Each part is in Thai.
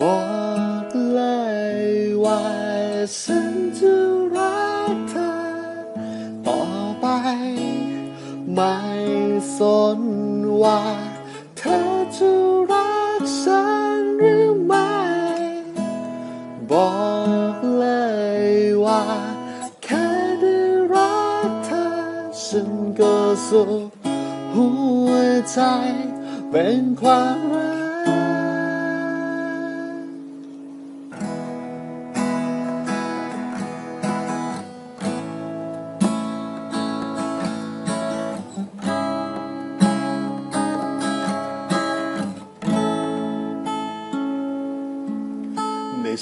บอกเลยว่าฉันจะรักเธอ ต่อไป ไม่สนว่าเธอจะรักฉันหรือไม่ บอกเลยว่า แค่ได้รักเธอ ฉันก็สุขหัวใจเป็นความรัก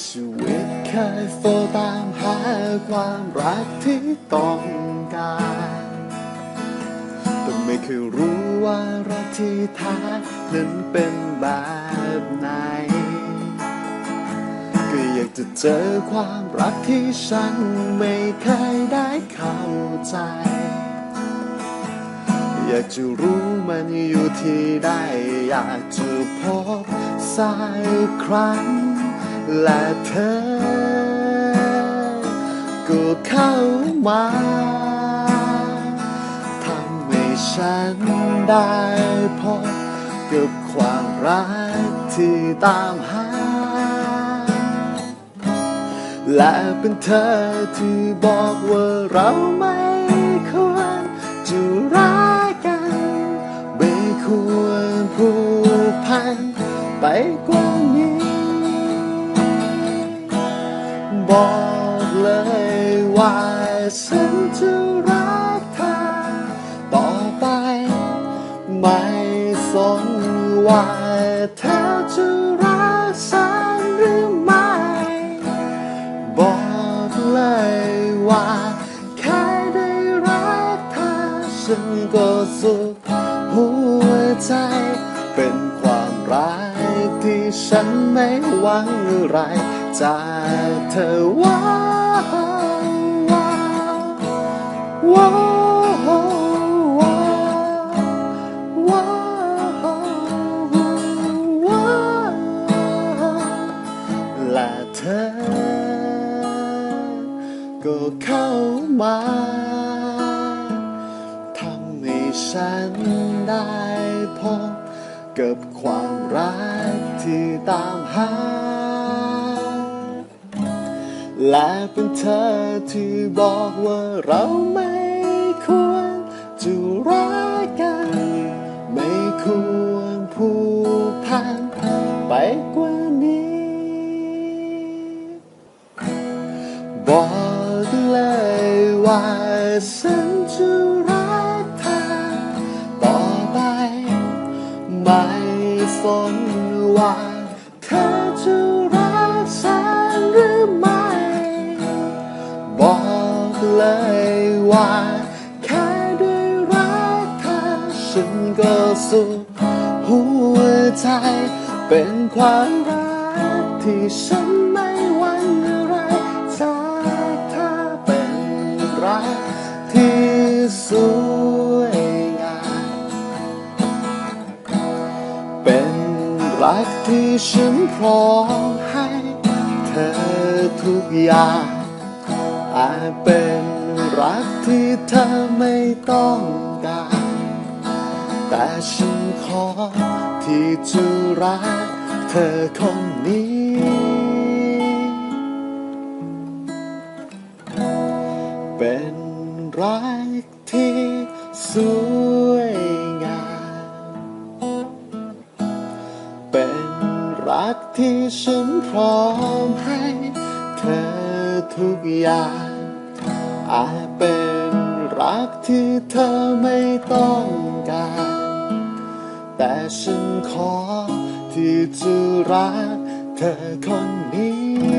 ชีวิตเคยโฟตามหาความรักที่ต้องการ แต่ไม่เคยรู้ว่ารักที่แท้นั้นเป็นแบบไหน ก็อยากจะเจอความรักที่ฉันไม่เคยได้เข้าใจ อยากจะรู้มันอยู่ที่ใดอยากจะพบสักครั้ง และเธอก็เข้ามาทำให้ฉันได้พบกับความรักที่ตามหา และเป็นเธอที่บอกว่าเราไม่ควรจะรักกัน ไม่ควรผูกพันไปกว่านี้ บอกเลยว่าฉันจะรักเธอต่อไป ไม่สนว่าเธอจะรักฉันหรือไม่ บอกเลยว่าแค่ได้รักเธอฉันก็สุขหัวใจเป็นความรักที่ฉันไม่หวังอะไร จากเธอว้าวว้าวว้าวว้าวว้าวว้วและเธอก็เข้ามาทำให้ฉันได้พบกับความรักที่ตามหา และเป็นเธอที่บอกว่าเราไม่ควรจะรักกัน ไม่ควรผูกพันไปกว่านี้ บอกเลยว่าฉันจะรักเธอต่อไป ไม่สนว่าเธอจะ บอกเลยว่า แค่ด้รักเธอฉันก็สุขหัวใจ เป็นความรักที่ฉันไม่หวังอะไรจากเธอเป็นรักที่สวยงามเป็นรักที่ฉันพร้อมให้เธอทุกอย่าง อาจเป็นรักที่เธอไม่ต้องการ แต่ฉันขอที่จะรักเธอคนนี้ เป็นรักที่สวยงาม เป็นรักที่ฉันพร้อมให้เธอ ทุกอย่าง อาจเป็นรักที่เธอไม่ต้องการ แต่ฉันขอที่จะรักเธอคนนี้